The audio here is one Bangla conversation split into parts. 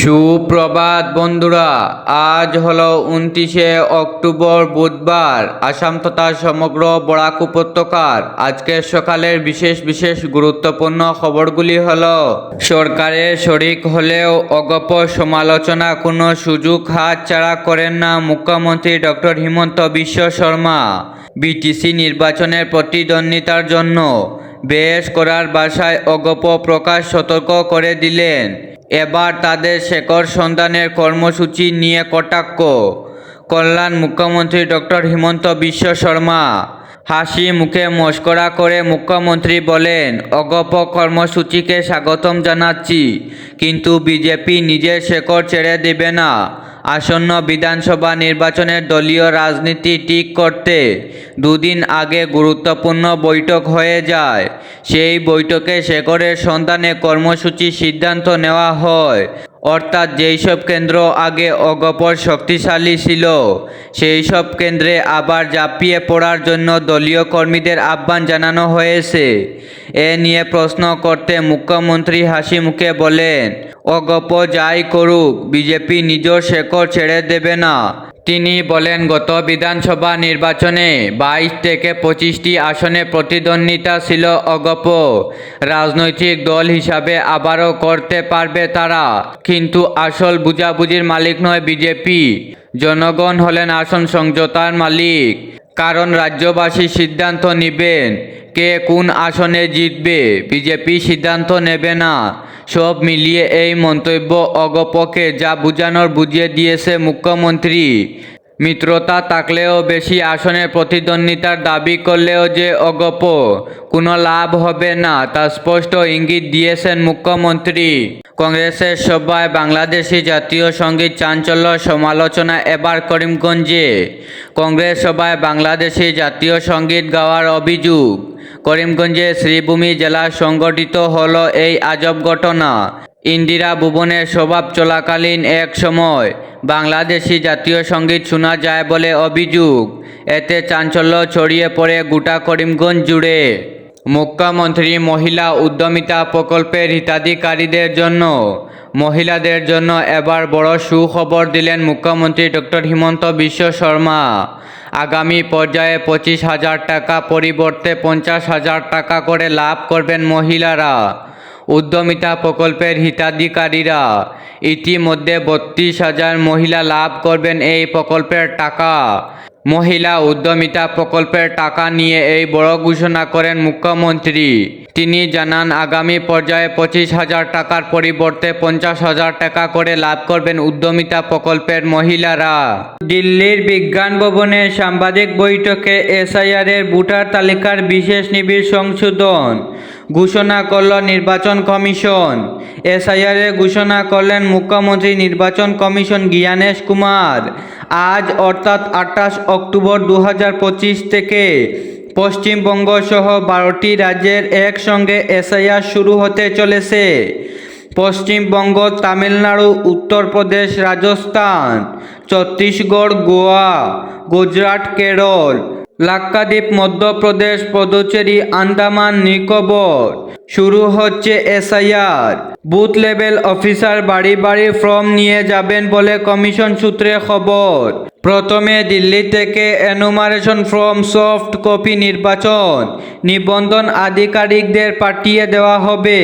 সুপ্রভাত বন্ধুরা, আজ হলো উনত্রিশে অক্টোবর বুধবার, আসাম তথা সমগ্র বরাক উপত্যকার। আজকের সকালের বিশেষ বিশেষ গুরুত্বপূর্ণ খবরগুলি হল, সরকারের শরিক হলেও অগপ সমালোচনা কোনো সুযোগ হাত ছাড়া করেন না মুখ্যমন্ত্রী ডক্টর হিমন্ত বিশ্ব শর্মা। বিটিসি নির্বাচনের প্রতিদ্বন্দ্বিতার জন্য বেশ করার বাসায় অগপ প্রকাশ সতর্ক করে দিলেন। এবার তাদের শেকর সন্ধানের কর্মসূচি নিয়ে কটাক্ষ। কল্যাণ মুখ্যমন্ত্রী ডক্টর হিমন্ত বিশ্ব শর্মা। হাসি মুখে মস্করা করে মুখ্যমন্ত্রী বলেন, অগপ কর্মসূচিকে স্বাগতম জানাচ্ছি, কিন্তু বিজেপি নিজের শেকড় ছেড়ে দেবে না। আসন্ন বিধানসভা নির্বাচনের দলীয় রাজনীতি ঠিক করতে দুদিন আগে গুরুত্বপূর্ণ বৈঠক হয়ে যায়। সেই বৈঠকে শেখরের সন্ধানে কর্মসূচি সিদ্ধান্ত নেওয়া হয়। অর্থাৎ যেই সব কেন্দ্র আগে অগপর শক্তিশালী ছিল, সেই সব কেন্দ্রে আবার জাপিয়ে পড়ার জন্য দলীয় কর্মীদের আহ্বান জানানো হয়েছে। এ নিয়ে প্রশ্ন করতে মুখ্যমন্ত্রী হাসি মুখে বলেন, অগপ যাই করুক, বিজেপি নিজের শেকড় ছেড়ে দেবে না। তিনি বলেন, গত বিধানসভা নির্বাচনে বাইশ থেকে পঁচিশটি আসনে প্রতিদ্বন্দ্বিতা ছিল অগপ। রাজনৈতিক দল হিসাবে আবারও করতে পারবে তারা। কিন্তু আসল বুঝাবুঝির মালিক নয় বিজেপি। জনগণ হলেন আসন সমঝোতার মালিক। কারণ রাজ্যবাসী সিদ্ধান্ত নেবেন কে কোন আসনে জিতবে। বিজেপি সিদ্ধান্ত নেবে না। সব মিলিয়ে এই মন্তব্য অগপকে যা বুঝানোর বুঝিয়ে দিয়েছে মুখ্যমন্ত্রী। মিত্রতা থাকলেও বেশি আসনে প্রতিদ্বন্দ্বিতার দাবি করলেও যে অগপ, কোনো লাভ হবে না, তা স্পষ্ট ইঙ্গিত দিয়েছেন মুখ্যমন্ত্রী। কংগ্রেসের সভায় বাংলাদেশি জাতীয় সংগীত চাঞ্চল্য সমালোচনা এবার করিমগঞ্জে। কংগ্রেস সভায় বাংলাদেশি জাতীয় সংগীত গাওয়ার অভিযোগ করিমগঞ্জে শ্রীভূমি জেলা সংগঠিত হলো এই আজব ঘটনা। ইন্দিরা ভুবনের স্বভাব চলাকালীন এক সময় বাংলাদেশি জাতীয় সংগীত শোনা যায় বলে অভিযোগ। এতে চাঞ্চল্য ছড়িয়ে পড়ে গোটা করিমগঞ্জ জুড়ে। মুখ্যমন্ত্রী মহিলা উদ্যমিতা প্রকল্পের হিতাধিকারীদের জন্য, মহিলাদের জন্য এবার বড় সুখবর দিলেন মুখ্যমন্ত্রী ডক্টর হিমন্ত বিশ্ব শর্মা। আগামী পর্যায়ে পঁচিশ হাজার টাকা পরিবর্তে পঞ্চাশ হাজার টাকা করে লাভ করবেন মহিলারা। উদ্যমিতা প্রকল্পের হিতাধিকারীরা। ইতিমধ্যে বত্রিশ হাজার মহিলা লাভ করবেন এই প্রকল্পের টাকা। মহিলা উদ্যমিতা প্রকল্পের টাকা নিয়ে এই বড় ঘোষণা করেন মুখ্যমন্ত্রী। তিনি জানান, আগামী পর্যায়ে পঁচিশ হাজার টাকার পরিবর্তে পঞ্চাশ হাজার টাকা করে লাভ করবেন উদ্যমিতা প্রকল্পের মহিলারা। দিল্লির বিজ্ঞান ভবনে সাংবাদিক বৈঠকে এসআইআরের ভোটার তালিকার বিশেষ নিবিড় সংশোধন। ঘোষণা করল নির্বাচন কমিশন। এসআইআরের ঘোষণা করলেন মুখ্যমন্ত্রী নির্বাচন কমিশন জ্ঞানেশ কুমার। আজ অর্থাৎ আঠাশ অক্টোবর দু হাজার পঁচিশ থেকে পশ্চিমবঙ্গ সহ বারোটি রাজ্যের একসঙ্গে এসআইআর শুরু হতে চলেছে। পশ্চিমবঙ্গ, তামিলনাড়ু, উত্তরপ্রদেশ, রাজস্থান, ছত্তিশগড়, গোয়া, গুজরাট, কেরল লাক্ষাদ্বীপ মধ্যপ্রদেশ, পদুচেরি, আন্দামান, নিকোবর। শুরু হচ্ছে এসআইআর। বুথ লেভেল অফিসার বাড়ি বাড়ি ফর্ম নিয়ে যাবেন বলে কমিশন সূত্রে খবর। প্রথমে দিল্লি থেকে এনুমারেশন ফর্ম, সফট কপি নির্বাচন, নিবন্ধন আধিকারিকদের পাঠিয়ে দেওয়া হবে।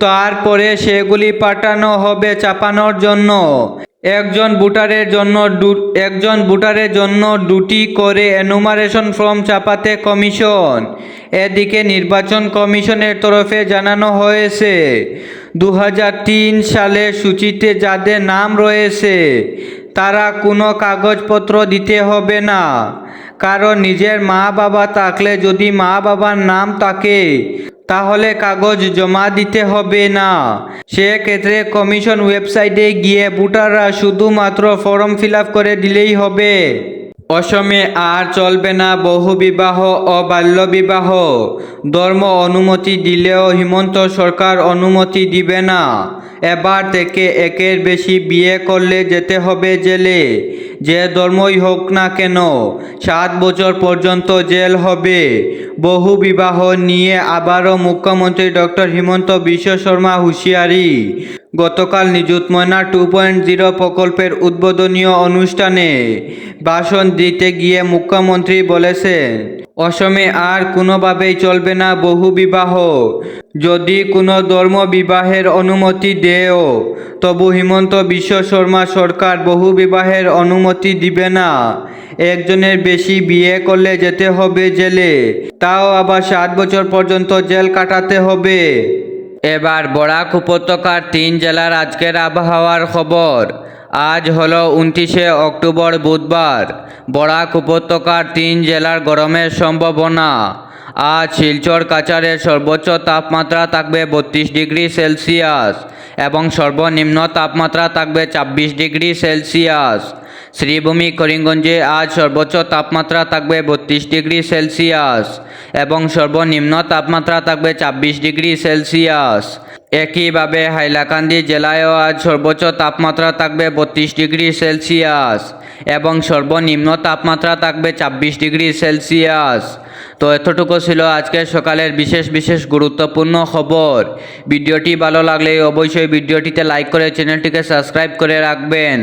তারপরে সেগুলি পাঠানো হবে চাপানোর জন্য। একজন ভোটারের জন্য একজন ভোটারের জন্য দুটি করে এনুমারেশন ফর্ম চাপাতে কমিশন এদিকে নির্বাচন কমিশনের তরফে জানানো হয়েছে দু হাজার তিন সালের সূচিতে যাদের নাম রয়েছে, তারা কোনো কাগজপত্র দিতে হবে না। কারণ নিজের মা বাবা থাকলে যদি মা বাবার নাম থাকে তাহলে কাগজ জমা দিতে হবে না। সেক্ষেত্রে কমিশন ওয়েবসাইটে গিয়ে ভোটাররা শুধুমাত্র ফর্ম ফিল করে দিলেই হবে। অসমে আর চলবে না বহু বিবাহ ও বাল্য বিবাহ। ধর্ম অনুমতি দিলেও হিমন্ত সরকার অনুমতি দিবে না। এবার থেকে একের বেশি বিয়ে করলে যেতে হবে জেলে। যে ধর্মই হোক না কেন, সাত বছর পর্যন্ত জেল হবে। বহু বিবাহ নিয়ে আবারও মুখ্যমন্ত্রী ডক্টর হিমন্ত বিশ্ব শর্মা হুঁশিয়ারি। গতকাল নিযুত ময়না টু পয়েন্ট জিরো প্রকল্পের উদ্বোধনীয় অনুষ্ঠানে ভাষণ দিতে গিয়ে মুখ্যমন্ত্রী বলেছেন, অসমে আর কোনোভাবেই চলবে না বহু বিবাহ। যদি কোনো ধর্ম বিবাহের অনুমতি দেও তবু হিমন্ত বিশ্ব শর্মা সরকার বহু বিবাহের অনুমতি দিবে না। একজনের বেশি বিয়ে করলে যেতে হবে জেলে, তাও আবার সাত বছর পর্যন্ত জেল কাটাতে হবে। এবার বরাক উপত্যকার তিন জেলার আজকের আবহাওয়ার খবর। আজ হলো উনত্রিশে অক্টোবর বুধবার। বরাক উপত্যকার তিন জেলার গরমের সম্ভাবনা। আজ শিলচর কাচারের সর্বোচ্চ তাপমাত্রা থাকবে বত্রিশ ডিগ্রি সেলসিয়াস এবং সর্বনিম্ন তাপমাত্রা থাকবে ছাব্বিশ ডিগ্রি সেলসিয়াস। শ্রীভূমি করিমগঞ্জে আজ সর্বোচ্চ তাপমাত্রা থাকবে বত্রিশ ডিগ্রি সেলসিয়াস এবং সর্বনিম্ন তাপমাত্রা থাকবে ছাব্বিশ ডিগ্রি সেলসিয়াস। একইভাবে হাইলাকান্দি জেলায়ও আজ সর্বোচ্চ তাপমাত্রা থাকবে বত্রিশ ডিগ্রি সেলসিয়াস এবং সর্বনিম্ন তাপমাত্রা থাকবে ছাব্বিশ ডিগ্রি সেলসিয়াস। তো এতটুকু ছিল আজকের সকালের বিশেষ বিশেষ গুরুত্বপূর্ণ খবর। ভিডিওটি ভালো লাগলে অবশ্যই ভিডিওটিতে লাইক করে চ্যানেলটিকে সাবস্ক্রাইব করে রাখবেন।